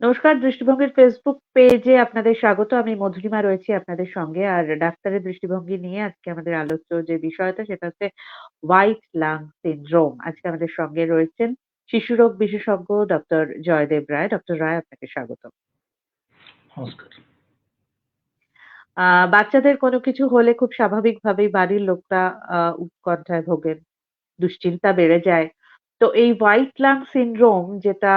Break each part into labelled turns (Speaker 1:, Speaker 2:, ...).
Speaker 1: নমস্কার দৃষ্টিভঙ্গির ফেসবুক পেজে আপনাদের স্বাগত। আমি মধুরিমা রয়েছি আপনাদের সঙ্গে। আর ডাক্তারের দৃষ্টিভঙ্গি নিয়ে আজকে আমাদের আলোচ্য যে বিষয়টা সেটা হচ্ছে হোয়াইট লাং সিনড্রোম। আজকে আমাদের সঙ্গে রয়েছেন শিশুরোগ বিশেষজ্ঞ ডক্টর জয়দেব রায়। ডক্টর রায় আপনাকে স্বাগত।
Speaker 2: নমস্কার।
Speaker 1: বাচ্চাদের কোনো কিছু হলে খুব স্বাভাবিকভাবেই বাড়ির লোকরা উৎকণ্ঠায় ভোগেন। দুশ্চিন্তা বেড়ে যায়। তো এই হোয়াইট লাং সিনড্রোম যেটা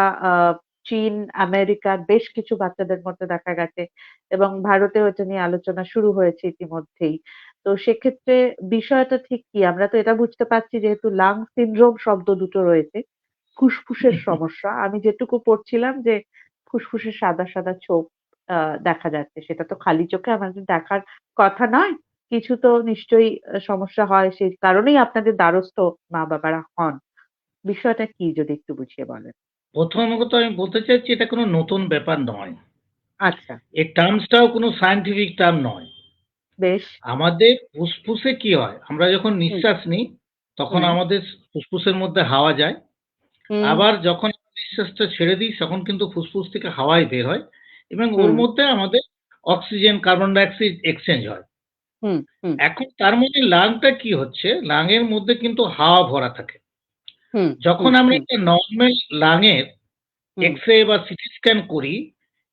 Speaker 1: চীন, আমেরিকার বেশ কিছু বাচ্চাদের মধ্যে দেখা গেছে এবং ভারতেও এটা নিয়ে আলোচনা শুরু হয়েছে ইতিমধ্যেই। তো সেক্ষেত্রে বিষয়টা ঠিক কি? আমরা তো এটা বুঝতে পারছি যেহেতু লাং সিনড্রোম শব্দ দুটো রয়েছে। ফুসফুসের সমস্যা। আমি যেটুকু পড়ছিলাম যে ফুসফুসের সাদা, সাদা ছোপ আ দেখা যাচ্ছে। সেটা তো খালি চোখে আমাদের দেখার কথা নয়। কিছু তো নিশ্চয়ই সমস্যা হয়। সেই কারণেই আপনাদের দ্বারস্থ মা-বাবারা হন। বিষয়টা কি যদি একটু বুঝিয়ে বলেন?
Speaker 2: প্রথমত আমি বলতে চাইছি এটা কোনো নতুন ব্যাপার নয়।
Speaker 1: আচ্ছা।
Speaker 2: এই টার্মসটাও কোনো সায়েন্টিফিক টার্ম নয়।
Speaker 1: বেশ।
Speaker 2: আমাদের ফুসফুসে কি হয়? আমরা যখন নিঃশ্বাস নিই তখন আমাদের ফুসফুসের মধ্যে হাওয়া যায়। আবার যখন নিঃশ্বাসটা ছেড়ে দিই তখন কিন্তু ফুসফুস থেকে হাওয়াই বের হয় এবং ওর মধ্যে আমাদের oxygen, carbon dioxide exchange হয়। এখন তার মধ্যে লাংটা কি হচ্ছে? লাংয়ের মধ্যে কিন্তু হাওয়া ভরা থাকে। যখন আমরা একটা নর্মাল লাংয়ের
Speaker 1: হুম।
Speaker 2: এক্স-রে বা সিটি স্ক্যান করি,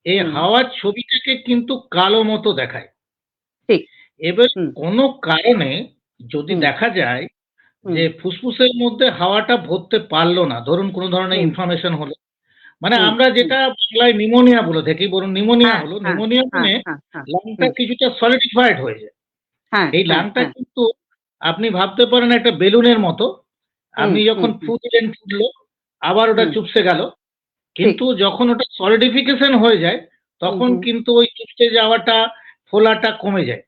Speaker 2: এই হাওয়ার ছবিটাকে কিন্তু কালো মতো দেখায়।
Speaker 1: ঠিক।
Speaker 2: এবার। কোনো কারণে যদি দেখা যায় যে ফুসফুসের মধ্যে হাওয়াটা ভরতে পারল না, ধরুন কোনো ধরনের ইনফরমেশন হলো। মানে আমরা যেটা বাংলায় নিউমোনিয়া বলে থাকি, বরং নিউমোনিয়া
Speaker 1: হ্যাঁ,
Speaker 2: হলো।
Speaker 1: হ্যাঁ,
Speaker 2: নিউমোনিয়া
Speaker 1: হ্যাঁ,
Speaker 2: মানে
Speaker 1: হ্যাঁ, হ্যাঁ।
Speaker 2: লাংটা কিছুটা সলিডিফাইড হয়ে যায়।
Speaker 1: হ্যাঁ,
Speaker 2: এই
Speaker 1: হ্যাঁ,
Speaker 2: লাংটা
Speaker 1: হ্যাঁ।
Speaker 2: কিন্তু আপনি ভাবতে পারেন একটা বেলুনের মতো। আপনি যখন। ফু দিলেন ফুলল, আবার ওটা চুপসে গেল। কিন্তু যখন ওটা সলিডিফিকেশন হয়ে যায় তখন কিন্তু ওই চুপসে যাওয়াটা, ফোলাটা কমে যায়।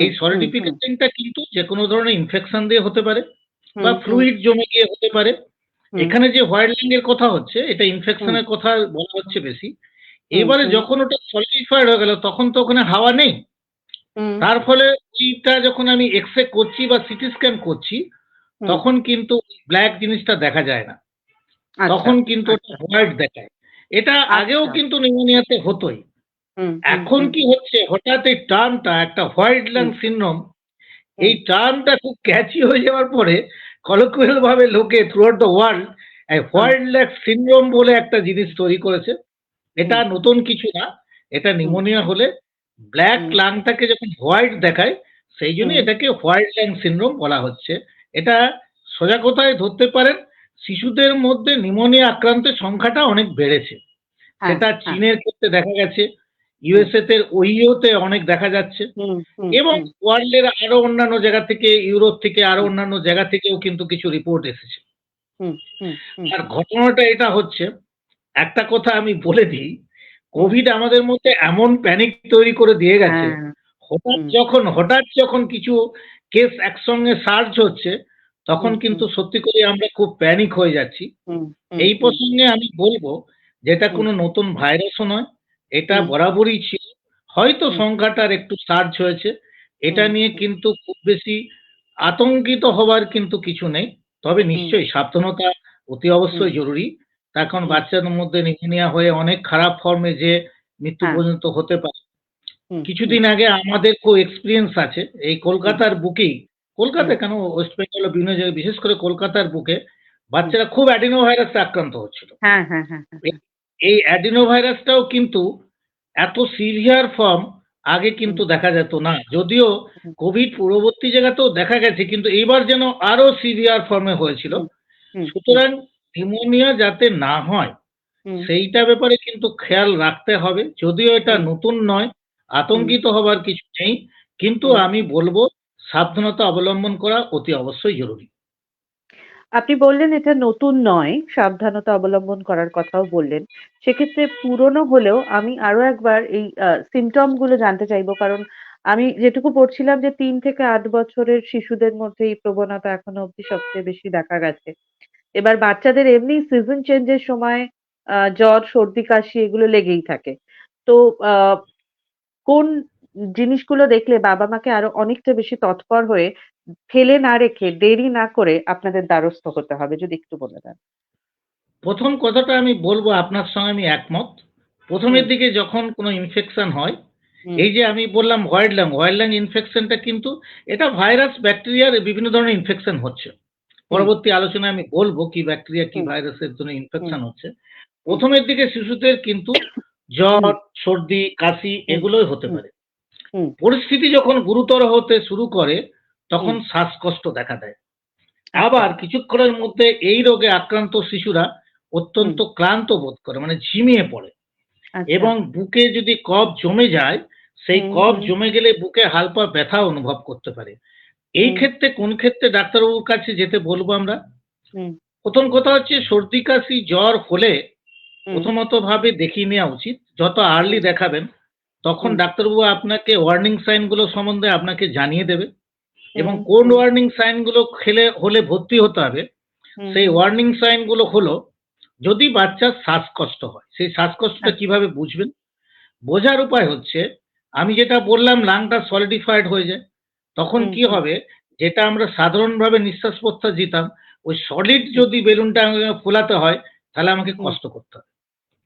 Speaker 2: এই। সলিডিফিকেশনটা কিন্তু যেকোনো ধরনের ইনফেকশন দিয়ে হতে পারে বা। ফ্লুইড জমে গিয়ে হতে পারে। এখানে যে হোয়াইট লাং এর কথা হচ্ছে এটা। ইনফেকশনের কথা বলা হচ্ছে বেশি। এবারে যখন ওটা সলিডিফাইড হয়ে গেল তখন তো ওখানে হাওয়া নেই। তার ফলে ওইটা যখন আমি এক্স-রে করছি বা সিটি স্ক্যান করছি। তখন কিন্তু ব্ল্যাক জিনিসটা দেখা যায় না।
Speaker 1: আচ্ছা,
Speaker 2: তখন কিন্তু। হোয়াইট দেখায়। এটা আগেও
Speaker 1: আচ্ছা।
Speaker 2: কিন্তু নিউমোনিয়াতে হতোই। এখন কি হচ্ছে হঠাৎ এই টার্মটা একটা হোয়াইট লাং
Speaker 1: হুম।
Speaker 2: সিনড্রোম এই টার্মটা খুব ক্যাচি হয়ে যাওয়ার পরে কলোকিয়াল ভাবে লোকে throughout the world. White lung syndrome বলে একটা জিনিস তৈরি করেছে। এটা নতুন কিছু না। এটা নিউমোনিয়া হলে
Speaker 1: ব্ল্যাক।
Speaker 2: লাংটাকে যখন হোয়াইট দেখায় সেই জন্যই
Speaker 1: হুম।
Speaker 2: এটাকে হোয়াইট লাং সিনড্রোম বলা হচ্ছে। এটা সোজা কথায় ধরতে পারেন শিশুদের মধ্যে নিউমোনিয়া আক্রান্তের সংখ্যাটা অনেক বেড়েছে।
Speaker 1: হ্যাঁ,
Speaker 2: সেটা
Speaker 1: হ্যাঁ।
Speaker 2: চীনের ক্ষেত্রে দেখা গেছে। ইউএসএ তে ওহিও তে অনেক দেখা যাচ্ছে এবং ওয়ার্ল্ডের আরও অন্যান্য জায়গা থেকে ইউরোপ থেকে
Speaker 1: আরও
Speaker 2: অন্যান্য জায়গা থেকেও কিন্তু কিছু রিপোর্ট এসেছে। আর ঘটনাটা এটা হচ্ছে, একটা কথা আমি বলে দিই, কোভিড আমাদের মধ্যে এমন প্যানিক তৈরি করে দিয়ে গেছে,
Speaker 1: হ্যাঁ।
Speaker 2: হঠাৎ যখন হঠাৎ যখন কিছু কেস একসঙ্গে সার্জ হচ্ছে তখন কিন্তু সত্যি করেই আমরা খুব প্যানিক হয়ে যাচ্ছি। এই প্রসঙ্গে আমি বলব যে এটা কোনো নতুন ভাইরাসও নয়। এটা বরাবরই ছিল। হয়তো সংখ্যাটার একটু সার্জ হয়েছে। এটা নিয়ে কিন্তু খুব বেশি আতঙ্কিত হবার কিন্তু কিছু নেই। তবে নিশ্চয়ই সাবধানতা অতি অবশ্যই জরুরি। কারণ
Speaker 1: হুম।
Speaker 2: বাচ্চাদের মধ্যে নিউমোনিয়া হয়ে অনেক খারাপ ফর্মে যে মৃত্যু
Speaker 1: হ্যাঁ।
Speaker 2: পর্যন্ত হতে পারে। কিছুদিন আগে আমাদের খুব এক্সপিরিয়েন্স আছে। এই কলকাতার বুকেই, কলকাতা কেন ওয়েস্ট বেঙ্গল বিভিন্ন জায়গায় বিশেষ করে কলকাতার বুকে বাচ্চারা খুব অ্যাডিনো ভাইরাসে আক্রান্ত হচ্ছিল।
Speaker 1: হ্যাঁ, হ্যাঁ, হ্যাঁ,
Speaker 2: এই। অ্যাডিনো ভাইরাসটাও কিন্তু এত সিভিয়ার ফর্ম আগে কিন্তু দেখা যেত না। যদিও। কোভিড পূর্ববর্তী জায়গাতেও দেখা গেছে কিন্তু এইবার যেন আরও সিভিয়ার ফর্মে হয়েছিল। সুতরাং নিউমোনিয়া যাতে না হয় সেইটা ব্যাপারে কিন্তু খেয়াল রাখতে হবে। যদিও এটা নতুন নয়। আতঙ্কিত হবার কিছু নেই। কিন্তু আমি বলব সাবধানতা অবলম্বন করা অতি অবশ্যই জরুরি।
Speaker 1: আপনি বললেন এটা নতুন নয়, সাবধানতা অবলম্বন করার কথাও বললেন। সেক্ষেত্রে পুরনো হলেও আমি আরও একবার এই আ সিম্পটমগুলো জানতে চাইব। কারণ আমি যেটুকু পড়ছিলাম যে তিন থেকে আট বছরের শিশুদের মধ্যে এই প্রবণতা এখনও অব্দি সবচেয়ে বেশি দেখা গেছে। এবার বাচ্চাদের এমনি সিজন চেঞ্জের সময় জ্বর, সর্দি, কাশি এগুলো লেগেই থাকে। তো কোন জিনিসগুলো দেখলে বাবা-মাকে আরও অনেকটা বেশি তৎপর হয়ে ফেলে না রেখে দেরি না করে আপনাদের দ্বারস্থ হতে হবে? যদি একটু বলে দেন।
Speaker 2: প্রথম কথাটা আমি বলব আপনার সঙ্গে আমি একমত। প্রথমের দিকে যখন কোনো ইনফেকশন হয় এই যে আমি বললাম হোয়াইট লাং হোয়াইট লাং ইনফেকশনটা কিন্তু এটা ভাইরাস ব্যাকটেরিয়ার বিভিন্ন ধরনের ইনফেকশন হচ্ছে পরবর্তী আলোচনায় আমি বলব কি ব্যাকটেরিয়া কি ভাইরাসের জন্য ইনফেকশন হচ্ছে প্রথমের দিকে শিশুদের কিন্তু জ্বর সর্দি কাশি এগুলোই হতে পারে। পরিস্থিতি যখন গুরুতর হতে শুরু করে তখন শ্বাসকষ্ট দেখা দেয়। আবার কিছুক্ষণের মধ্যে এই রোগে আক্রান্ত শিশুরা অত্যন্ত ক্লান্ত বোধ করে মানে ঝিমিয়ে পড়ে।
Speaker 1: আচ্ছা,
Speaker 2: এবং বুকে যদি কফ জমে যায় সেই কফ জমে গেলে বুকে হালকা ব্যথা অনুভব করতে পারে। এই ক্ষেত্রে কোন ক্ষেত্রে ডাক্তারবাবুর কাছে যেতে বলব আমরা? প্রথম কথা হচ্ছে সর্দি কাশি জ্বর হলে প্রথমত ভাবে দেখিয়ে নেওয়া উচিত যত আর্লি দেখাবেন তখন ডাক্তারবাবু আপনাকে ওয়ার্নিং সাইনগুলো সম্বন্ধে আপনাকে জানিয়ে দেবে এবং কোন ওয়ার্নিং সাইনগুলো খেলে হলে ভর্তি হতে হবে সেই ওয়ার্নিং সাইনগুলো হলো যদি বাচ্চার শ্বাসকষ্ট হয় সেই শ্বাসকষ্টটা
Speaker 1: আচ্ছা।
Speaker 2: কীভাবে বুঝবেন? বোঝার উপায় হচ্ছে আমি যেটা বললাম লাংটা সলিডিফাইড হয়ে যায় তখন কি হবে? যেটা আমরা সাধারণভাবে নিঃশ্বাস প্রশ্বাস দিতাম ওই সলিড যদি বেলুনটা ফোলাতে হয় তাহলে আমাকে কষ্ট করতে হবে।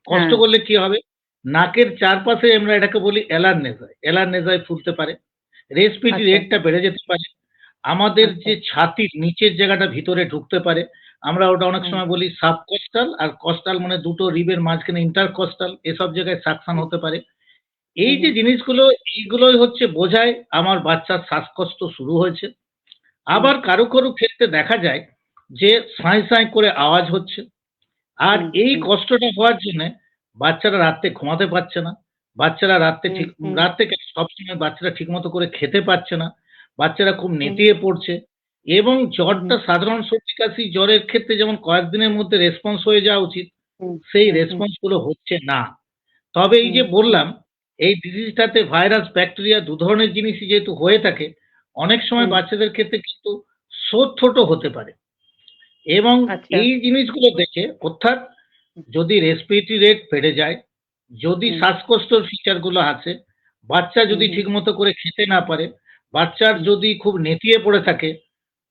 Speaker 2: কষ্ট
Speaker 1: হ্যাঁ।
Speaker 2: করলে কি হবে? নাকের চারপাশে আমরা এটাকে বলি অ্যালার্নেজায় অ্যালার্নেজায় ফুলতে পারে। রেসপিটি
Speaker 1: আচ্ছা।
Speaker 2: রেটটা বেড়ে যেতে পারে। আমাদের
Speaker 1: আচ্ছা।
Speaker 2: যে ছাতির নিচের জায়গাটা ভিতরে ঢুকতে পারে আমরা ওটা অনেক সময় বলি সাবকস্টাল আর কস্টাল মানে দুটো রিবের মাঝখানে ইন্টারকস্টাল এসব জায়গায় সাকশন
Speaker 1: হুম।
Speaker 2: হতে পারে। এই যে জিনিসগুলো এইগুলোই হচ্ছে বোঝায় আমার বাচ্চার শ্বাসকষ্ট শুরু হয়েছে। আবার কারও কারও ক্ষেত্রে দেখা যায় যে সাঁই সাঁই করে আওয়াজ হচ্ছে। আর এই কষ্টটা হওয়ার জন্য বাচ্চারা রাত্রে ঘুমাতে পারছে না। বাচ্চারা রাত্রে ঠিক রাত্রে সবসময় বাচ্চারা ঠিক মতো করে খেতে পারছে না। বাচ্চারা খুব নেতিয়ে পড়ছে এবং জ্বরটা সাধারণ সর্দি কাশি জ্বরের ক্ষেত্রে যেমন কয়েকদিনের মধ্যে রেসপন্স হয়ে যাওয়া উচিত সেই রেসপন্সগুলো হচ্ছে না। তবে এই যে বললাম এই ডিজিজটাতে ভাইরাস ব্যাকটেরিয়া দু ধরনের জিনিসই যেহেতু হয়ে থাকে অনেক সময় বাচ্চাদের ক্ষেত্রে কিন্তু সোট ছোট হতে পারে। এবং
Speaker 1: আচ্ছা।
Speaker 2: এই জিনিসগুলো দেখে অর্থাৎ যদি রেসপিরেটরি রেট বেড়ে যায় যদি। শ্বাসকষ্টর ফিচারগুলো আছে বাচ্চা যদি
Speaker 1: হুম।
Speaker 2: ঠিক মতো করে খেতে না পারে বাচ্চার যদি খুব নেতিয়ে পড়ে থাকে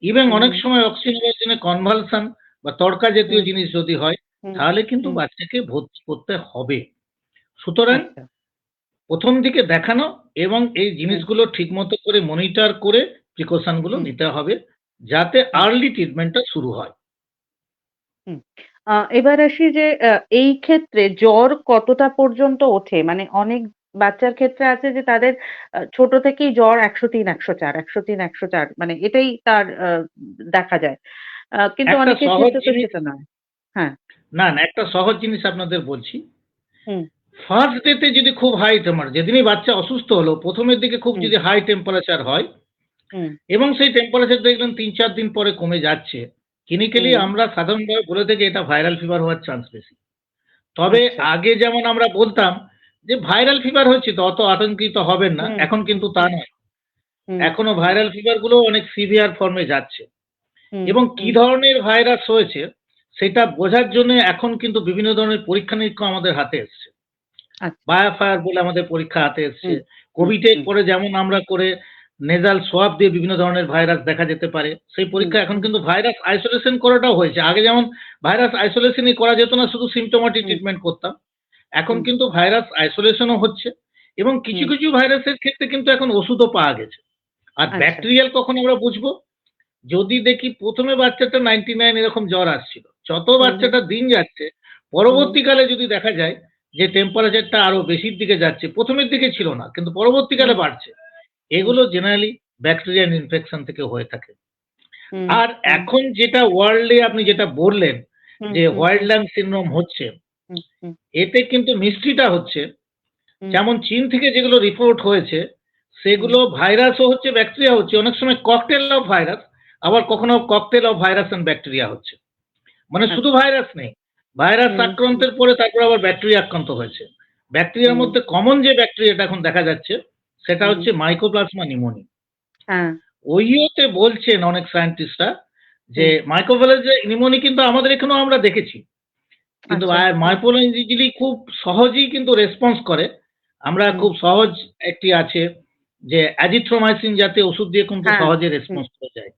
Speaker 2: ইভেন অনেক সময় অক্সিজেন নেওয়ার জন্য কনভালশন বা তড়কা জাতীয় জিনিস যদি হয় তাহলে কিন্তু বাচ্চাকে ভর্তি করতে হবে। সুতরাং
Speaker 1: আচ্ছা।
Speaker 2: প্রথম দিকে দেখানো এবং এই জিনিসগুলো ঠিক মতো করে মনিটর করে
Speaker 1: প্রিকশনগুলো
Speaker 2: নিতে হবে যাতে আর্লি ট্রিটমেন্টটা শুরু হয়।
Speaker 1: আ এবার আসি যে আ এই ক্ষেত্রে জ্বর কতটা পর্যন্ত ওঠে? মানে অনেক বাচ্চার ক্ষেত্রে আছে যে তাদের আ ছোট থেকেই জ্বর ১০৩, ১০৪, ১০৩, ১০৪ মানে এটাই তার আ দেখা যায়। আ কিন্তু
Speaker 2: একটা
Speaker 1: অনেকের
Speaker 2: সহজ
Speaker 1: ক্ষেত্রে তো
Speaker 2: জিনিস-
Speaker 1: সেটা নয়। হ্যাঁ।
Speaker 2: না না একটা সহজ জিনিস আপনাদের বলছি
Speaker 1: হুম,
Speaker 2: ফার্স্ট ডেতে যদি খুব হাই টেম্পার যেদিনই বাচ্চা অসুস্থ হলো প্রথমের দিকে খুব
Speaker 1: হুম।
Speaker 2: যদি হাই টেম্পারেচার হয়
Speaker 1: হুম,
Speaker 2: এবং সেই টেম্পারেচার দেখলেন তিন চার দিন পরে কমে যাচ্ছে ক্লিনিক্যালি। আমরা সাধারণভাবে বলে থাকি এটা ভাইরাল ফিভার হওয়ার চান্স বেশি। তবে
Speaker 1: আচ্ছা।
Speaker 2: আগে যেমন আমরা বলতাম যে ভাইরাল ফিভার হচ্ছে তো অত আতঙ্কিত হবেন না। এখন কিন্তু তা নয়। এখনও ভাইরাল ফিভারগুলো অনেক সিভিয়ার ফর্মে যাচ্ছে। এবং কি ধরনের ভাইরাস হয়েছে সেটা বোঝার জন্য এখন কিন্তু বিভিন্ন ধরনের পরীক্ষা নিরীক্ষা আমাদের হাতে এসছে।
Speaker 1: আচ্ছা।
Speaker 2: বায়োফায়ার বলে আমাদের পরীক্ষা হাতে এসছে। কোভিডের
Speaker 1: হুম।
Speaker 2: পরে যেমন আমরা করে নেজাল সোয়াব দিয়ে বিভিন্ন ধরনের ভাইরাস দেখা যেতে পারে। সেই পরীক্ষা এখন কিন্তু ভাইরাস আইসোলেশন করাটাও হয়েছে। আগে যেমন ভাইরাস আইসোলেশনই করা যেত না শুধু সিমটোমেটিক ট্রিটমেন্ট করতাম। এখন কিন্তু ভাইরাস আইসোলেশনও হচ্ছে এবং কিছু কিছু ভাইরাসের ক্ষেত্রে কিন্তু এখন ওষুধও পাওয়া গেছে। আর
Speaker 1: আচ্ছা।
Speaker 2: ব্যাকটেরিয়াল কখন আমরা বুঝব? যদি দেখি প্রথমে বাচ্চাটা নাইনটি নাইন এরকম জ্বর আসছিল যত বাচ্চাটা দিন যাচ্ছে পরবর্তীকালে যদি দেখা যায় যে টেম্পারেচারটা আরও বেশির দিকে যাচ্ছে প্রথমের দিকে ছিল না কিন্তু পরবর্তীকালে বাড়ছে। এগুলো জেনারেলি ব্যাকটেরিয়াল ইনফেকশন থেকে হয়ে থাকে। আর এখন যেটা ওয়ার্ল্ডে আপনি যেটা বললেন যে ওয়াইল্ড ল্যাং সিনড্রোম হচ্ছে এতে কিন্তু মিস্ট্রিটা হচ্ছে। যেমন চীন থেকে যেগুলো রিপোর্ট হয়েছে সেগুলো ভাইরাসও হচ্ছে ব্যাকটেরিয়া হচ্ছে। অনেক সময় ককটেল অফ ভাইরাস আবার কখনো cocktail of virus and bacteria হচ্ছে। মানে শুধু ভাইরাস নেই ভাইরাস আক্রান্তের পরে তারপর আবার ব্যাকটেরিয়া আক্রান্ত হয়েছে। ব্যাকটেরিয়ার মধ্যে কমন যে ব্যাকটেরিয়াটা এখন দেখা যাচ্ছে সেটা। হচ্ছে মাইক্রোপ্লাজমা
Speaker 1: নিমোনি।
Speaker 2: ওইওতে বলছেন অনেক সায়েন্টিস্টরা যে মাইক্রোপ্লাজমা নিউমোনি কিন্তু আমাদের এখানেও আমরা দেখেছি। কিন্তু
Speaker 1: আচ্ছা।
Speaker 2: মাইক্রোপ্লাজমা খুব সহজেই কিন্তু রেসপন্স করে। আমরা খুব সহজ একটি আছে যে অ্যাজিথ্রোমাইসিন জাতীয় ওষুধ দিয়ে কিন্তু
Speaker 1: হ্যাঁ,
Speaker 2: সহজে রেসপন্স করা যায়।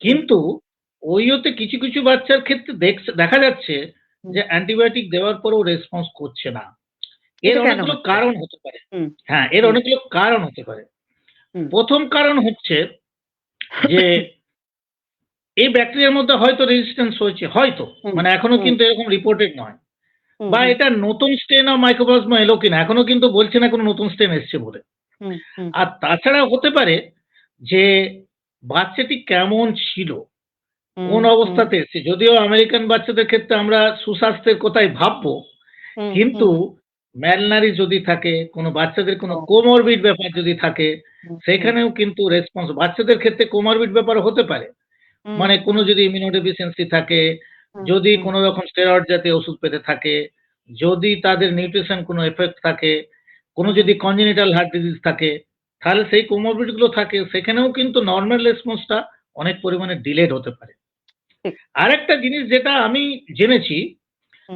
Speaker 2: কিন্তু ওইওতে কিছু কিছু বাচ্চার ক্ষেত্রে দেখা যাচ্ছে যে অ্যান্টিবায়োটিক দেওয়ার পরেও রেসপন্স করছে না। এর অনেকগুলো কারণ হতে পারে। হ্যাঁ এর অনেকগুলো কারণ হতে পারে। প্রথম কারণ হচ্ছে যে এই ব্যাকটেরিয়ার মধ্যে হয়তো রেজিস্ট্যান্স হয়েছে হয়তো। মানে
Speaker 1: এখনও
Speaker 2: কিন্তু এরকম রিপোর্টেড নয়। বা এটা নতুন স্টেন অফ মাইক্রোপ্লাজমা এলো কিনা এখনও কিন্তু বলছে না কোনো নতুন স্টেন এসছে বলে। আর তাছাড়া হতে পারে যে বাচ্চাটি কেমন ছিল কোন অবস্থাতে এসছে। যদিও আমেরিকান বাচ্চাদের ক্ষেত্রে আমরা সুস্বাস্থ্যের কথাই ভাববো কিন্তু ম্যালনারি যদি থাকে কোনো বাচ্চাদের কোনো
Speaker 1: ও।
Speaker 2: কোমরবিড ব্যাপার যদি থাকে সেখানেও কিন্তু রেসপন্স বাচ্চাদের ক্ষেত্রে কোমরবিড ব্যাপার হতে পারে। মানে কোনো যদি ইমিউনোডেফিসিয়েন্সি থাকে যদি কোনো রকম স্টেরয়েড জাতীয় ওষুধ পেতে থাকে যদি তাদের নিউট্রিশন কোনো এফেক্ট থাকে কোনো যদি কনজেনিটাল হার্ট ডিজিজ থাকে তাহলে সেই কোমরবিডগুলো থাকে সেখানেও কিন্তু নর্মাল রেসপন্সটা অনেক পরিমাণে ডিলেড হতে পারে। আরেকটা জিনিস যেটা আমি জেনেছি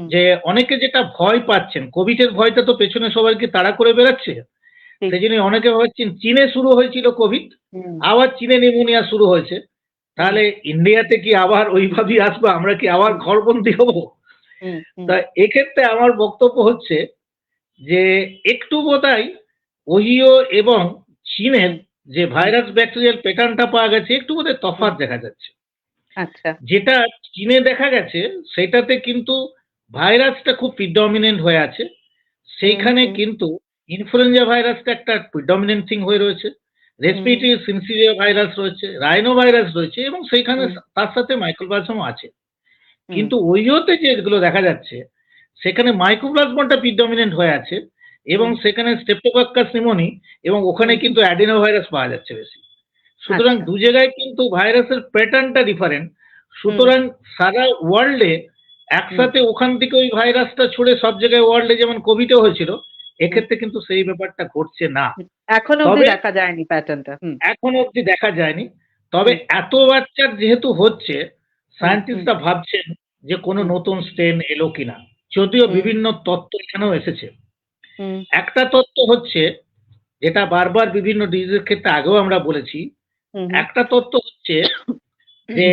Speaker 2: যে অনেকে যেটা ভয় পাচ্ছেন কোভিড এর ভয়টা তো পেছনে সবাইকে তাড়া করে বেড়াচ্ছে। সেই জন্য অনেকে ভাবছেন চীনে শুরু হয়েছিল কোভিড আবার চীনে নিউমোনিয়া শুরু হয়েছে। তাহলে ইন্ডিয়াতে কি আবার ওইভাবেই আসবে? আমরা কি আবার ঘরবন্দি হব? তা এক্ষেত্রে আমার বক্তব্য হচ্ছে যে একটু বোধহয় ওহিও এবং চীনের যে ভাইরাস ব্যাকটেরিয়াল প্যাটার্নটা পাওয়া গেছে একটু বোধহয় তফাৎ দেখা যাচ্ছে।
Speaker 1: আচ্ছা।
Speaker 2: যেটা চীনে দেখা গেছে সেটাতে কিন্তু ভাইরাসটা খুব প্রিডমিনেন্ট হয়ে আছে। সেইখানে। কিন্তু ইনফ্লুয়েঞ্জা ভাইরাসটা একটা প্রিডমিনেন্ট থিং হয়ে রয়েছে। রেসপিরেটরি সিনসিরিয়া ভাইরাস রয়েছে রাইনো ভাইরাস রয়েছে এবং সেইখানে তার সাথে মাইক্রোপ্লাজমও আছে। কিন্তু ওইওতে যেগুলো দেখা যাচ্ছে সেখানে মাইক্রোপ্লাজমাটা প্রিডমিনেন্ট হয়ে আছে এবং সেখানে স্টেপটোকাক্কাস নিমোনি এবং ওখানে কিন্তু অ্যাডিনো ভাইরাস পাওয়া যাচ্ছে বেশি। সুতরাং
Speaker 1: আচ্ছা।
Speaker 2: দু জায়গায় কিন্তু ভাইরাসের প্যাটার্নটা ডিফারেন্ট সুতরাং সারা ওয়ার্ল্ডে একসাথে ওখান থেকে ওই ভাইরাসটা ছড়ে সব জায়গায় ওয়ার্ল্ডে যেমন কোভিডও হয়েছিল এক্ষেত্রে কিন্তু সেই ব্যাপারটা ঘটছে না।
Speaker 1: এখনও অব্দি দেখা যায়নি প্যাটার্নটা
Speaker 2: এখন অবধি দেখা যায়নি। তবে এত বাচ্চার যেহেতু হচ্ছে সায়েন্টিস্টরা ভাবছেন যে কোনো নতুন স্ট্রেন এলো কিনা। যদিও বিভিন্ন তত্ত্ব এখানেও এসেছে। একটা তত্ত্ব হচ্ছে যেটা বারবার বিভিন্ন ডিজিজের ক্ষেত্রে আগেও আমরা বলেছি একটা তত্ত্ব হচ্ছে যে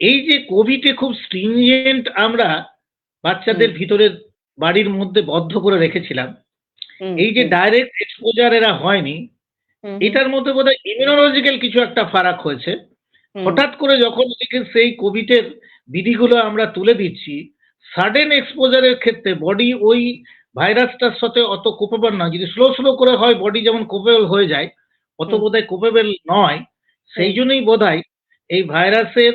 Speaker 2: এই যে কোভিডে খুব স্ট্রিনজেন্ট আমরা বাচ্চাদের। ভিতরে বাড়ির মধ্যে বদ্ধ করে রেখেছিলাম এই যে ডাইরেক্ট এক্সপোজার এরা হয়নি এটার মধ্যে বোধহয় ইমিউনোলজিক্যাল কিছু একটা ফারাক হয়েছে হঠাৎ করে যখন সেই কোভিডের বিধিগুলো আমরা তুলে দিচ্ছি সাডেন এক্সপোজারের ক্ষেত্রে বডি ওই ভাইরাসটার সাথে অত কোপেবল নয় যদি স্লো স্লো করে হয় বডি যেমন কোপেবল হয়ে যায় অত। বোধহয় কোপেবল নয় সেই। জন্যই বোধহয় এই ভাইরাসের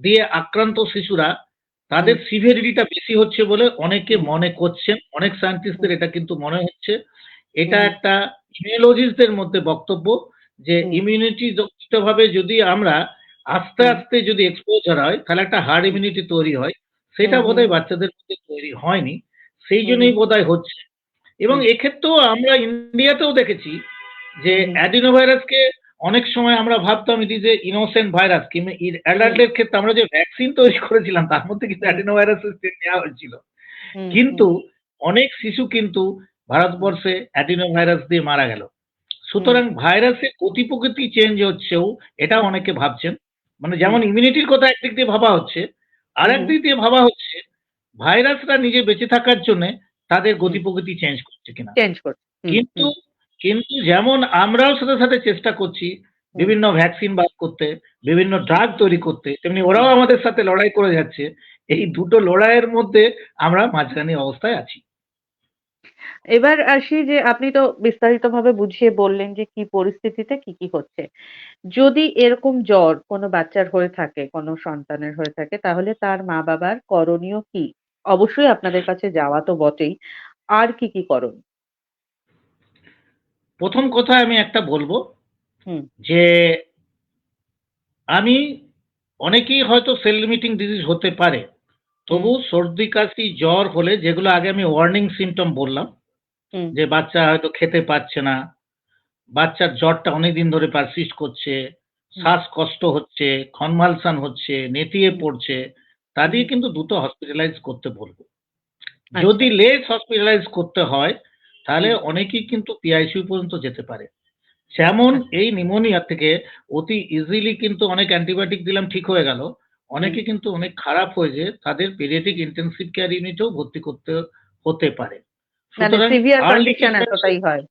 Speaker 2: দিয়ে আক্রান্ত শিশুরা তাদের সিভিয়ারিটিটা বেশি হচ্ছে বলে অনেকে মনে করছেন। অনেক সায়েন্টিস্টদের এটা কিন্তু মনে হচ্ছে। এটা একটা ইমিউনোলজিস্টদের মধ্যে বক্তব্য যে। ইমিউনিটি ভাবে যদি আমরা আস্তে আস্তে যদি এক্সপোজার হয় তাহলে একটা হার্ড ইমিউনিটি তৈরি হয়। সেটা বোধহয় বাচ্চাদের মধ্যে তৈরি হয়নি। সেই জন্যই। বোধহয় হচ্ছে। এবং এক্ষেত্রেও আমরা ইন্ডিয়াতেও দেখেছি যে
Speaker 1: হুম।
Speaker 2: অনেক সময় আমরা ভাবতাম it is a innocent virus কিংবা অ্যাডাল্টের ক্ষেত্রে আমরা যে ভ্যাকসিন তৈরি করেছিলাম তার মধ্যে কিন্তু অ্যাডিনো ভাইরাসের নেওয়া হয়েছিল। কিন্তু অনেক শিশু কিন্তু ভারতবর্ষে অ্যাডিনো ভাইরাস দিয়ে মারা গেল। সুতরাং ভাইরাসের গতি প্রকৃতি চেঞ্জ হচ্ছেও এটা অনেকে ভাবছেন। মানে যেমন ইমিউনিটির কথা একদিক দিয়ে ভাবা হচ্ছে আর একদিক দিয়ে ভাবা হচ্ছে ভাইরাসরা নিজে বেঁচে থাকার জন্য তাদের গতি প্রকৃতি চেঞ্জ করছে কিনা।
Speaker 1: চেঞ্জ করছে।
Speaker 2: কিন্তু কিন্তু যেমন আমরাও সাথে সাথে চেষ্টা করছি বিভিন্ন ভ্যাকসিন বার করতে বিভিন্ন ড্রাগ তৈরি করতে তেমনি ওরাও আমাদের সাথে লড়াই করে যাচ্ছে। এই দুটো লড়াইয়ের মধ্যে আমরা মাঝখানে অবস্থায় আছি।
Speaker 1: এবার আসি যে আপনি তো বিস্তারিতভাবে বুঝিয়ে বললেন যে কি পরিস্থিতিতে কি কি হচ্ছে। যদি এরকম জ্বর কোনো বাচ্চার হয়ে থাকে কোনো সন্তানের হয়ে থাকে তাহলে তার মা বাবার করণীয় কি? অবশ্যই আপনাদের কাছে যাওয়া তো বটেই। আর কি কি করণ
Speaker 2: প্রথম কথা আমি একটা বলব যে আমি অনেকেই হয়তো সেল লিমিটিং ডিজিজ হতে পারে তবু সর্দি কাশি জ্বর হলে যেগুলো আগে আমি ওয়ার্নিং সিমটম বললাম যে বাচ্চা হয়তো খেতে পাচ্ছে না বাচ্চার জ্বরটা অনেকদিন ধরে পারসিস্ট করছে শ্বাসকষ্ট হচ্ছে কনভালসান হচ্ছে নেতিয়ে পড়ছে তা দিয়ে কিন্তু দুটো হসপিটালাইজ করতে বলব। যদি লেস হসপিটালাইজ করতে হয় তাহলে অনেকেই কিন্তু পিআইসিউ পর্যন্ত যেতে পারে। যেমন এই নিমোনিয়া থেকে অতি ইজিলি কিন্তু অনেক অ্যান্টিবায়োটিক দিলাম ঠিক হয়ে গেল। অনেকে কিন্তু অনেক খারাপ হয়ে যে তাদের পেরিয়াটিক ইন্টেন্সিভ কেয়ার ইউনিটেও ভর্তি করতে হতে পারে।
Speaker 1: মানে হয়।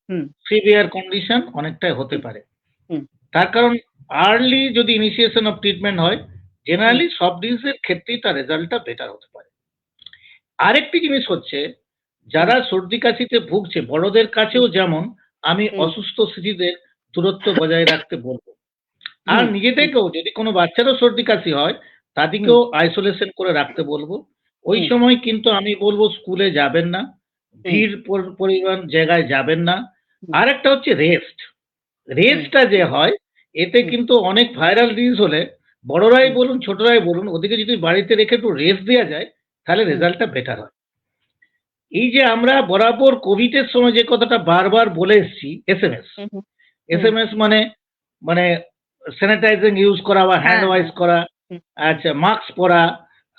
Speaker 2: সিভিয়ার কন্ডিশন অনেকটাই হতে পারে। তার কারণ আর্লি যদি ইনিশিয়েশন অফ ট্রিটমেন্ট হয় জেনারেলি সব ডিজিজের ক্ষেত্রেই তার রেজাল্টটা বেটার হতে পারে। আরেকটি জিনিস হচ্ছে যারা সর্দি কাশিতে ভুগছে বড়দের কাছেও যেমন আমি অসুস্থ শিশুদের দূরত্ব বজায় রাখতে বলব। আর নিজেদেরকেও যদি কোনো বাচ্চারও সর্দি কাশি হয় তাদেরকেও আইসোলেশন করে রাখতে বলব। ওই সময় কিন্তু আমি বলব স্কুলে যাবেন না। ভিড় পর- পরিমাণ জায়গায় যাবেন না।
Speaker 1: আর
Speaker 2: একটা হচ্ছে রেস্ট রেস্টটা যে হয় এতে কিন্তু অনেক ভাইরাল ডিজিজ হলে বড়রাই বলুন ছোটরাই বলুন ওদিকে যদি বাড়িতে রেখে একটু রেস্ট দেওয়া যায় তাহলে রেজাল্টটা বেটার হয়। এই যে আমরা বরাবর কোভিডের সময় যে কথাটা বারবার বলে এসেছি S M S S M S মানে মানে স্যানিটাইজিং ইউজ করা বা হ্যান্ড
Speaker 1: হ্যাঁ,
Speaker 2: ওয়াইজ। করা আচ্ছা মাস্ক পরা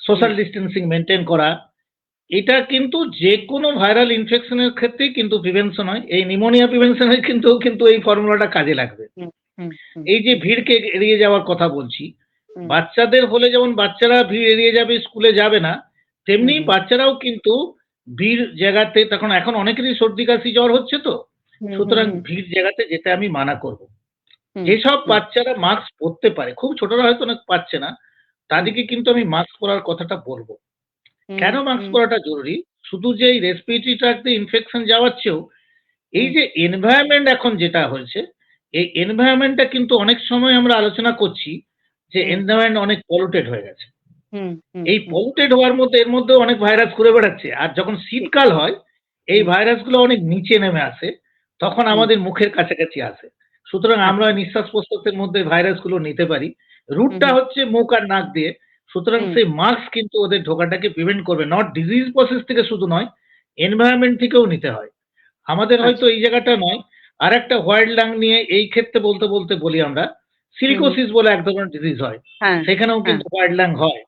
Speaker 2: সোশ্যাল ডিস্টেন্সিং মেনটেন করা এটা কিন্তু যে কোনো ভাইরাল ইনফেকশনের ক্ষেত্রেই কিন্তু প্রিভেনশন হয়। এই নিউমোনিয়া প্রিভেনশনের কিন্তু কিন্তু এই ফর্মুলাটা কাজে লাগবে। এই যে ভিড়কে এড়িয়ে যাওয়ার কথা বলছি বাচ্চাদের হলে যেমন বাচ্চারা ভিড় এড়িয়ে যাবে স্কুলে যাবে না তেমনি বাচ্চারাও কিন্তু ভিড় জায়গাতে তখন এখন অনেকেরই সর্দি কাশি জ্বর হচ্ছে তো। সুতরাং ভিড় জায়গাতে যেতে আমি মানা করব। যেসব বাচ্চারা মাস্ক পরতে পারে খুব ছোটরা হয়তো অনেক পাচ্ছে না তাদেরকে কিন্তু আমি মাস্ক পরার কথাটা বলব। কেন মাস্ক পরাটা জরুরি? শুধু যে এই রেসপিরেটরি ট্র্যাক্টে ইনফেকশন যাওয়ার চেয়েও এই যে এনভায়রনমেন্ট এখন যেটা হয়েছে এই এনভায়রনমেন্টটা কিন্তু অনেক সময় আমরা আলোচনা করছি যে এনভায়রনমেন্ট অনেক পলিউটেড হয়ে গেছে। এই
Speaker 1: হুম,
Speaker 2: পলিউটেড হওয়ার মধ্যে এর মধ্যে অনেক ভাইরাস ঘুরে বেড়াচ্ছে। আর যখন শীতকাল হয় এই। ভাইরাসগুলো অনেক নিচে নেমে আসে তখন আমাদের মুখের কাছাকাছি আসে। সুতরাং আমরা নিঃশ্বাস প্রশ্বাসের মধ্যে ভাইরাসগুলো নিতে পারি। রুটটা হচ্ছে মুখ আর নাক দিয়ে। সুতরাং সেই মাস্ক কিন্তু ওদের ঢোকাটাকে প্রিভেন্ট করবে। নট ডিজিজ প্রসেস থেকে শুধু নয় এনভায়রনমেন্ট থেকেও নিতে হয়। আমাদের
Speaker 1: আচ্ছা।
Speaker 2: হয়তো এই জায়গাটা নয়। আর একটা হোয়াইট লাং নিয়ে এই ক্ষেত্রে বলতে বলতে বলি আমরা সিলিকোসিস বলে এক ধরনের ডিজিজ হয়।
Speaker 1: হ্যাঁ
Speaker 2: সেখানেও
Speaker 1: হ্যাঁ।
Speaker 2: কিন্তু হোয়াইট ল্যাং হয়।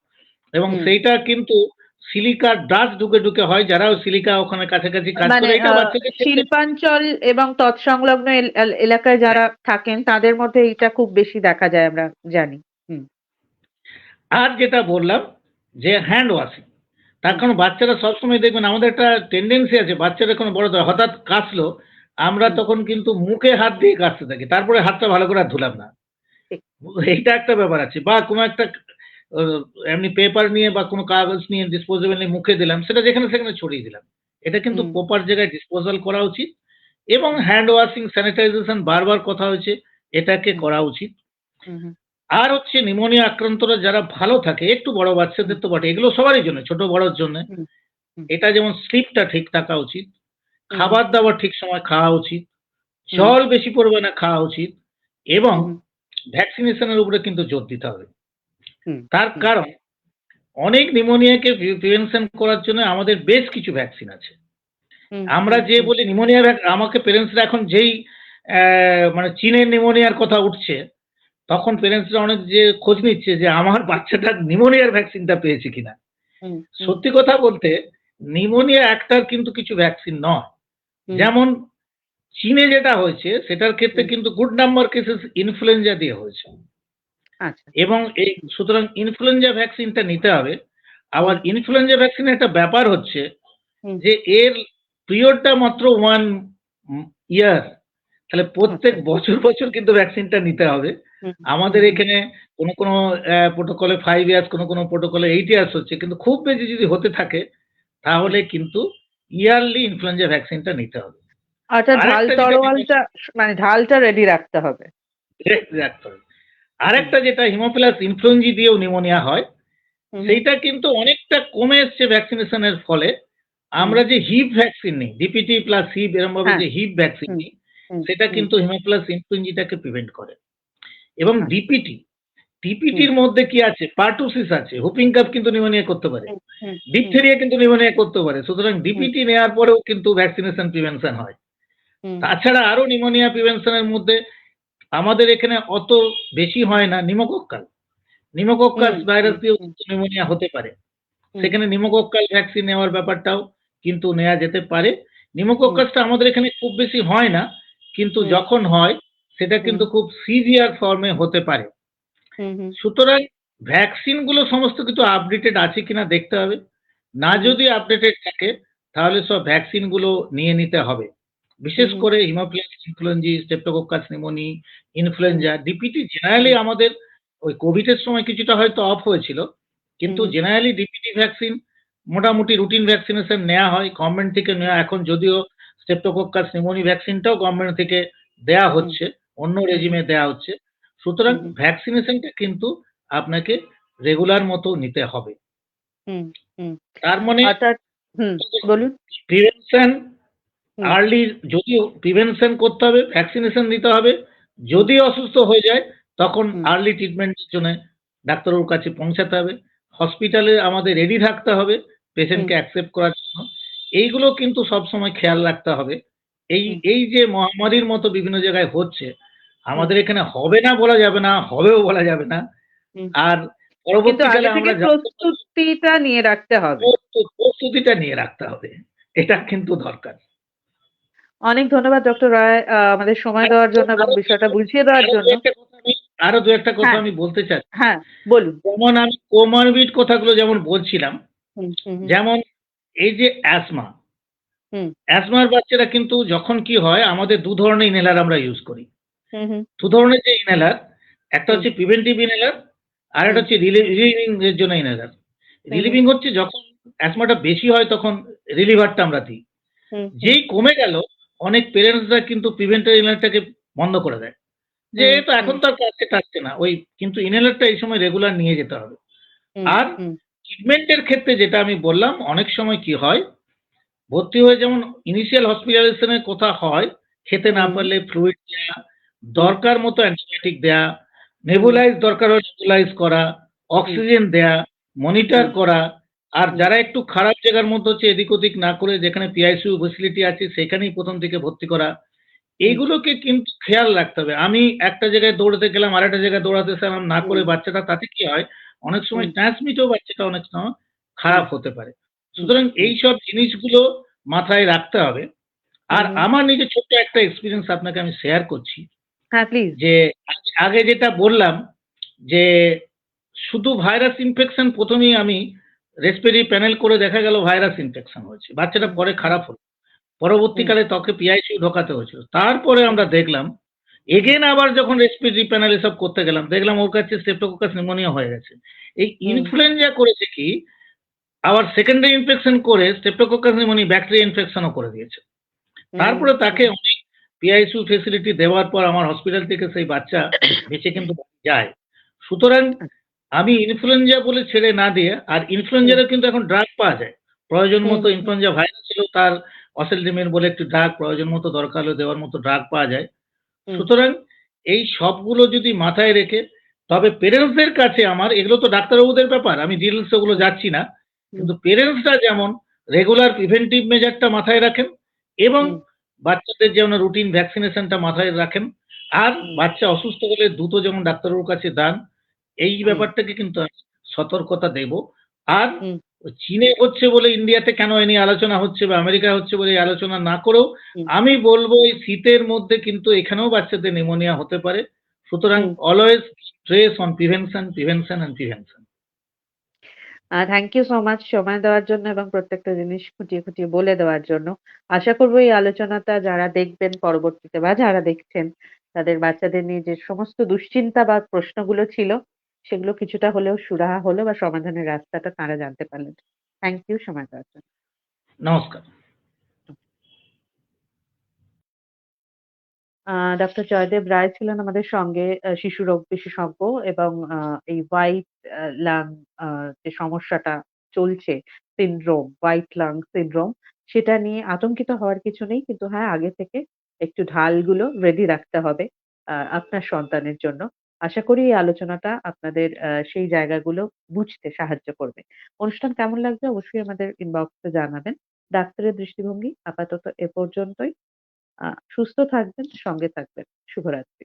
Speaker 2: এবং। সেইটা কিন্তু সিলিকার ডাস্ট ঢুকে ঢুকে হয় যারা সিলিকা ওখানে কাছাকাছি কাজ
Speaker 1: মানে
Speaker 2: করে এটা বাচ্চাদের
Speaker 1: শিল্পাঞ্চল এবং তৎসংলগ্ন এল- এল- এলাকায় যারা থাকেন তাদের মধ্যে এটা খুব বেশি দেখা যায় আমরা জানি
Speaker 2: আর যেটা বললাম যে হ্যান্ড ওয়াশিং তার কারণ বাচ্চারা সবসময় দেখবেন আমাদের একটা টেন্ডেন্সি আছে বাচ্চারা কোনো বড় ধর- হঠাৎ কাশলো আমরা তখন কিন্তু মুখে হাত দিয়ে কাশতে থাকি তারপরে হাতটা ভালো করে আর ধুলাম না। এইটা একটা ব্যাপার আছে বা কোনো একটা এমনি পেপার নিয়ে বা কোনো কাগজ নিয়ে ডিসপোজেবল নিয়ে মুখে দিলাম সেটা যেখানে সেখানে ছড়িয়ে দিলাম। এটা কিন্তু। প্রপার জায়গায় ডিসপোজাল করা উচিত এবং হ্যান্ড ওয়াশিং স্যানিটাইজেশন বারবার কথা হয়েছে এটাকে করা উচিত। আর হচ্ছে নিউমোনিয়া আক্রান্তরা যারা ভালো থাকে একটু বড় বাচ্চাদের তো বটে এগুলো সবারই জন্য ছোট বড়র জন্য। এটা যেমন স্লিপটা ঠিক থাকা উচিত খাবার দাবার ঠিক সময় খাওয়া উচিত জল বেশি পরিমাণে খাওয়া উচিত এবং ভ্যাকসিনেশনের উপরে কিন্তু জোর দিতে হবে। তার কারণ অনেক নিউমোনিয়াকে প্রিভেনশন করার জন্য আমাদের বেশ কিছু ভ্যাকসিন আছে। আমরা যে বলি নিউমোনিয়া আমাকে পেরেন্টসরা এখন যেই মানে চীনের নিউমোনিয়ার কথা উঠছে তখন পেরেন্টসরা অনেক যে খোঁজ নিচ্ছে যে আমার বাচ্চাটা নিউমোনিয়ার ভ্যাকসিনটা পেয়েছে কিনা। সত্যি কথা বলতে নিউমোনিয়া একটার কিন্তু কিছু ভ্যাকসিন নয়। যেমন চীনে যেটা হয়েছে সেটার ক্ষেত্রে কিন্তু গুড নাম্বার কেসেস ইনফ্লুয়েঞ্জা দিয়ে হয়েছে। এবং এই সুতরাং ইনফ্লুয়েঞ্জা ভ্যাকসিনটা নিতে হবে। আবার ইনফ্লুয়েঞ্জা ভ্যাকসিনের একটা ব্যাপার হচ্ছে যে এর পিরিয়ডটা মাত্র ওয়ান ইয়ার তাহলে প্রত্যেক
Speaker 1: আচ্ছা।
Speaker 2: বছর বছর কিন্তু ভ্যাকসিনটা নিতে হবে। আমাদের এখানে কোনো কোনো প্রোটোকলে ফাইভ ইয়ার্স কোনো কোনো প্রোটোকলে এইট ইয়ার্স হচ্ছে। কিন্তু খুব বেশি যদি হতে থাকে তাহলে কিন্তু ইয়ারলি ইনফ্লুয়েঞ্জা ভ্যাকসিনটা নিতে হবে। আচ্ছা
Speaker 1: ঢাল তরোয়ালটা মানে ঢালটা রেডি রাখতে হবে।
Speaker 2: রাখতে হবে। আরেকটা যেটা হিমোপ্লাস ইনফ্লুয়েঞ্জি দিয়েও নিউমোনিয়া হয় সেইটা কিন্তু অনেকটা কমে এসছে ভ্যাকসিনেশনের ফলে। আমরা যে হিপ ভ্যাকসিন নিই ডিপিটি প্লাস হিপ এরকম ভাবে
Speaker 1: হ্যাঁ।
Speaker 2: যে হিপ ভ্যাকসিন নিই সেটা কিন্তু হিমোপ্লাস ইনফ্লুয়েঞ্জিটাকে প্রিভেন্ট করে। এবং। ডিপিটি ডিপিটির মধ্যে কি আছে? পার্টুসিস আছে হুপিং কাপ কিন্তু নিউমোনিয়া করতে পারে। ডিপথেরিয়া কিন্তু নিউমোনিয়া করতে পারে। সুতরাং ডিপিটি নেওয়ার পরেও কিন্তু ভ্যাকসিনেশন প্রিভেনশন হয়। তাছাড়া আরও নিউমোনিয়া প্রিভেনশনের মধ্যে আমাদের এখানে অত বেশি হয় না নিমোকক্কাল। নিমোকক্কাল ভাইরাস
Speaker 1: দিয়ে
Speaker 2: নিউমোনিয়া হতে পারে। সেখানে নিমোকক্কাল ভ্যাকসিন নেওয়ার ব্যাপারটাও কিন্তু নেওয়া যেতে পারে। নিমোকক্কাসটা আমাদের এখানে খুব বেশি হয় না কিন্তু যখন হয় সেটা কিন্তু খুব সিভিয়ার ফর্মে হতে পারে। সুতরাং ভ্যাকসিনগুলো সমস্ত কিছু আপডেটেড আছে কিনা দেখতে হবে। না যদি আপডেটেড থাকে তাহলে সব ভ্যাকসিনগুলো নিয়ে নিতে হবে। বিশেষ করে haemophilus influenzae streptococcus pneumoniae influenza DPT generally আমাদের ওই কোভিড এর সময় কিছুটা হয়তো অফ হয়েছিল কিন্তু জেনারেলি ডিপিটি ভ্যাকসিন মোটামুটি রুটিন ভ্যাকসিনেশন নেওয়া হয় গভর্নমেন্ট থেকে নেওয়া এখন যদিও স্টেপটোকোকাস নিউমোনি ভ্যাকসিনটাও গভর্নমেন্ট থেকে দেয়া হচ্ছে অন্য রেজিমে দেয়া হচ্ছে সুতরাং ভ্যাকসিনেশনটা কিন্তু আপনাকে রেগুলার মতো নিতে হবে
Speaker 1: হুম, হুম।
Speaker 2: তার মানে
Speaker 1: বলুন।
Speaker 2: প্রিভেনশন। আর্লি যদিও প্রিভেনশন করতে হবে ভ্যাকসিনেশন নিতে হবে যদি অসুস্থ হয়ে যায় তখন আর্লি ট্রিটমেন্টের জন্য ডাক্তারের কাছে পৌঁছাতে হবে। হসপিটালে আমাদের রেডি থাকতে হবে পেশেন্টকে অ্যাকসেপ্ট করার জন্য। এইগুলো কিন্তু সবসময় খেয়াল রাখতে হবে। এই এই যে মহামারীর মতো বিভিন্ন জায়গায় হচ্ছে আমাদের এখানে হবে না বলা যাবে না হবেও বলা যাবে না। আর পরবর্তীকালে আমরা
Speaker 1: প্রস্তুতিটা নিয়ে রাখতে হবে।
Speaker 2: প্রস্তুতিটা নিয়ে রাখতে হবে। এটা কিন্তু দরকার।
Speaker 1: অনেক ধন্যবাদ ডক্টর রায় আমাদের সময় দেওয়ার জন্য এবং বিষয়টা বুঝিয়ে দেওয়ার জন্য।
Speaker 2: আরও দু একটা কথা
Speaker 1: হ্যাঁ।
Speaker 2: আমি বলতে চাই
Speaker 1: হ্যাঁ, বলুন।
Speaker 2: যেমন আমি কোমরবিড কথাগুলো যেমন বলছিলাম। যেমন এই যে অ্যাসমা অ্যাসমার বাচ্চারা কিন্তু যখন কি হয় আমাদের দু ধরনের ইনহেলার আমরা ইউজ করি। দু ধরনের যে ইনহেলার একটা হচ্ছে প্রিভেন্টিভ ইনহেলার আর একটা হচ্ছে রিলিভিং এর জন্য ইনহেলার রিলিভিং হচ্ছে যখন অ্যাসমাটা বেশি হয় তখন রিলিভারটা আমরা দিই যেই কমে গেল অনেক পেরেন্টসরা কিন্তু প্রিভেন্টিভ ইনহেলারটাকে বন্ধ করে দেয়। যে তো এখন তো আর কাছে থাকছে না। ওই কিন্তু ইনহেলারটা এই সময় রেগুলার নিয়ে যেতে হবে। আর ট্রিটমেন্টের ক্ষেত্রে যেটা আমি বললাম অনেক সময় কি হয় ভর্তি হয়ে যেমন ইনিশিয়াল হসপিটালাইজেশনের কথা হয় খেতে না পারলে ফ্লুইড দেওয়া দরকার মতো অ্যান্টিবায়োটিক দেয়া নেবুলাইজ দরকার হলে নেবুলাইজ করা অক্সিজেন দেয়া মনিটর করা আর যারা একটু খারাপ জায়গার মধ্যে হচ্ছে এদিক ওদিক না করে যেখানে পিআইসিউ ফেসিলিটি আছে সেখানেই প্রথম থেকে ভর্তি করা। এইগুলোকে কিন্তু খেয়াল রাখতে হবে। আমি একটা জায়গায় দৌড়াতে গেলাম আর একটা জায়গায় দৌড়াতে গেলাম না করে বাচ্চাটা তাতে কি হয়? অনেক সময়। ট্রান্সমিটও বাচ্চাটা অনেক সময় খারাপ হতে পারে। সুতরাং এইসব জিনিসগুলো মাথায় রাখতে হবে। আর আমার নিজে ছোট্ট একটা এক্সপিরিয়েন্স আপনাকে আমি শেয়ার করছি।
Speaker 1: হ্যাঁ,
Speaker 2: যে আগে যেটা বললাম যে শুধু ভাইরাস ইনফেকশন প্রথমেই আমি রেসপিরেটরি প্যানেল করে দেখা গেল ভাইরাস ইনফেকশন হয়েছে। বাচ্চাটা পরে খারাপ হলো। পরবর্তীকালে তোকে পিআইসিউ ঢোকাতে হয়েছিল। তারপরে আমরা দেখলাম এগেন আবার যখন রেসপিরেটরি প্যানেল এসব করতে গেলাম দেখলাম ওর কাছে স্টেপটোকোকাস নিউমোনিয়া হয়ে গেছে। এই ইনফ্লুয়েঞ্জা করেছে কি? আবার সেকেন্ডারি ইনফেকশন করে স্টেপটোকোকাস নিউমোনিয়া ব্যাকটেরিয়া ইনফেকশনও করে দিয়েছে। তারপরে তাকে অনেক পিআইসিউ ফেসিলিটি দেওয়ার পর আমার হসপিটাল থেকে সেই বাচ্চা বেঁচে কিন্তু যায়। সুতরাং আমি ইনফ্লুয়েঞ্জা বলে ছেড়ে না দিয়ে আর ইনফ্লুয়েঞ্জারও কিন্তু এখন ড্রাগ পাওয়া যায়। প্রয়োজন মতো ইনফ্লুয়েঞ্জা ভাইরাস ছিল তার অসেলডিমেন বলে একটি ড্রাগ প্রয়োজন মতো দরকার হলে দেওয়ার মতো ড্রাগ পাওয়া যায়। সুতরাং এই সবগুলো যদি মাথায় রেখে তবে পেরেন্টসদের কাছে আমার এগুলো তো ডাক্তারবাবুদের ব্যাপার আমি ডিটেলস ওগুলো যাচ্ছি না কিন্তু পেরেন্টসরা যেমন রেগুলার প্রিভেন্টিভ মেজারটা মাথায় রাখেন এবং বাচ্চাদের যেমন রুটিন ভ্যাকসিনেশনটা মাথায় রাখেন আর বাচ্চা অসুস্থ হলে দ্রুত যেমন ডাক্তারবাবুর কাছে দান এই ব্যাপারটাকে কিন্তু আমি সতর্কতা দেব। আর চীনে হচ্ছে বলে ইন্ডিয়াতে কেন এ নিয়ে আলোচনা হচ্ছে বা আমেরিকায় হচ্ছে বলে এই আলোচনা না করেও আমি বলব এই শীতের মধ্যে কিন্তু এখানেও বাচ্চাদের নিউমোনিয়া হতে পারে। সুতরাং always stress on prevention prevention and prevention
Speaker 1: thank you so much সময় দেওয়ার জন্য এবং প্রত্যেকটা জিনিস খুঁটিয়ে, খুঁটিয়ে বলে দেওয়ার জন্য। আশা করব এই আলোচনাটা যারা দেখবেন পরবর্তীতে বা যারা দেখছেন তাদের বাচ্চাদের নিয়ে যে সমস্ত দুশ্চিন্তা বা প্রশ্নগুলো ছিল সেগুলো কিছুটা হলেও সুরাহা হলো বা সমাধানের রাস্তাটা তারা জানতে পারলেন। থ্যাংক ইউ সময় দেওয়ার জন্য।
Speaker 2: নমস্কার
Speaker 1: ডক্টর জয়দেব রায় ছিলেন আমাদের সঙ্গে শিশু রোগ বিশেষজ্ঞ এবং এই হোয়াইট লাং যে সমস্যাটা চলছে সিনড্রোম, হোয়াইট লাং সিনড্রোম সেটা নিয়ে আতঙ্কিত হওয়ার কিছু নেই। কিন্তু হ্যাঁ, আগে থেকে একটু ঢালগুলো রেডি রাখতে হবে আপনার সন্তানের জন্য। আশা করি এই আলোচনাটা আপনাদের সেই জায়গাগুলো বুঝতে সাহায্য করবে। অনুষ্ঠান কেমন লাগবে অবশ্যই আমাদের ইনবক্সে জানাবেন। ডাক্তারের দৃষ্টিভঙ্গি আপাতত এ পর্যন্তই। সুস্থ থাকবেন, সঙ্গে থাকবেন। শুভরাত্রি।